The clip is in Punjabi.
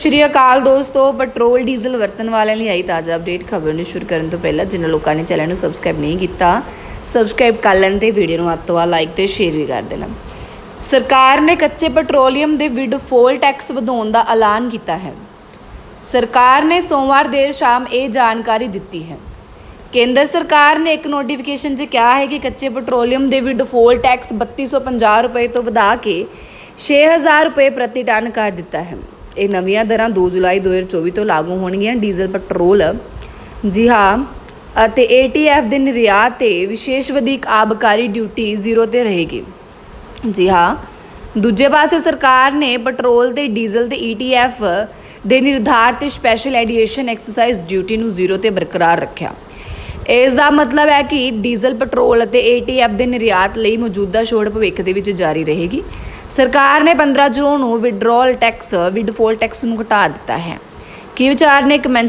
ਸ਼੍ਰੀ ਅਕਾਲ ਦੋਸਤੋ, ਪੈਟਰੋਲ, ਡੀਜ਼ਲ ਵਰਤਣ ਵਾਲਿਆਂ ਲਈ ਆਈ ਤਾਜ਼ਾ ਅਪਡੇਟ। ਖਬਰ ਨੂੰ ਸ਼ੁਰੂ ਕਰਨ ਤੋਂ ਪਹਿਲਾਂ ਜਿਨ੍ਹਾਂ ਲੋਕਾਂ ਨੇ ਚੈਨਲ ਨੂੰ ਸਬਸਕ੍ਰਾਈਬ ਨਹੀਂ ਕੀਤਾ, ਸਬਸਕ੍ਰਾਈਬ ਕਰ ਲੈਣ ਤੇ ਵੀਡੀਓ ਨੂੰ ਅੱਤ ਤੋਂ ਵੱਧ ਲਾਈਕ ਤੇ ਸ਼ੇਅਰ ਵੀ ਕਰ ਦੇਣਾ। ਸਰਕਾਰ ਨੇ ਕੱਚੇ ਪੈਟਰੋਲੀਅਮ ਦੇ ਵਿਡਫੋਲ ਟੈਕਸ ਵਧਾਉਣ ਦਾ ਐਲਾਨ ਕੀਤਾ ਹੈ। ਸਰਕਾਰ ਨੇ ਸੋਮਵਾਰ ਦੇਰ ਸ਼ਾਮ ਇਹ ਜਾਣਕਾਰੀ ਦਿੱਤੀ ਹੈ। ਕੇਂਦਰ ਸਰਕਾਰ ਨੇ ਇੱਕ ਨੋਟੀਫਿਕੇਸ਼ਨ 'ਚ ਕਿਹਾ ਹੈ ਕਿ ਕੱਚੇ ਪੈਟਰੋਲੀਅਮ ਦੇ ਵੀ ਡਿਫਾਲਟ ਟੈਕਸ 3250 ਰੁਪਏ ਤੋਂ ਵਧਾ ਕੇ 6000 ਰੁਪਏ ਪ੍ਰਤੀ ਟਨ ਕਰ ਦਿੱਤਾ ਹੈ। ਇਹ ਨਵੀਆਂ ਦਰਾਂ 2 ਜੁਲਾਈ 2024 ਤੋਂ ਲਾਗੂ ਹੋਣਗੀਆਂ, ਡੀਜ਼ਲ, ਪੈਟਰੋਲ। ਜੀ ਹਾਂ, ਅਤੇ ATF ਦੇ ਨਿਰਯਾਤ ਤੇ ਵਿਸ਼ੇਸ਼ ਵਧੀਕ ਆਬਕਾਰੀ ਡਿਊਟੀ ਜ਼ੀਰੋ ਤੇ ਰਹੇਗੀ। ਜੀ ਹਾਂ, ਦੂਜੇ ਪਾਸੇ ਸਰਕਾਰ ਨੇ ਪੈਟਰੋਲ ਤੇ ਡੀਜ਼ਲ ਤੇ ETF ਦੇ ਨਿਰਧਾਰਤ ਸਪੈਸ਼ਲ ਐਡੀਏਸ਼ਨ ਐਕਸਰਸਾਈਜ਼ ਡਿਊਟੀ ਨੂੰ ਜ਼ੀਰੋ ਤੇ ਬਰਕਰਾਰ ਰੱਖਿਆ। ਇਸ ਦਾ ਮਤਲਬ ਹੈ ਕਿ ਡੀਜ਼ਲ, ਪੈਟਰੋਲ ਅਤੇ ATF ਦੇ ਨਿਰਯਾਤ ਲਈ ਮੌਜੂਦਾ ਛੋੜ ਭਵਿੱਖ ਦੇ ਵਿੱਚ ਜਾਰੀ ਰਹੇਗੀ। ਸਰਕਾਰ ਨੇ 15 ਜੂਨ ਨੂੰ ਵਿਡਰੋਲ ਟੈਕਸ ਵਿਡਫੋਲ ਟੈਕਸ ਨੂੰ ਘਟਾ ਦਿੱਤਾ ਹੈ। ਕੀ ਵਿਚਾਰ ਨੇ ਕਮੈਂਟ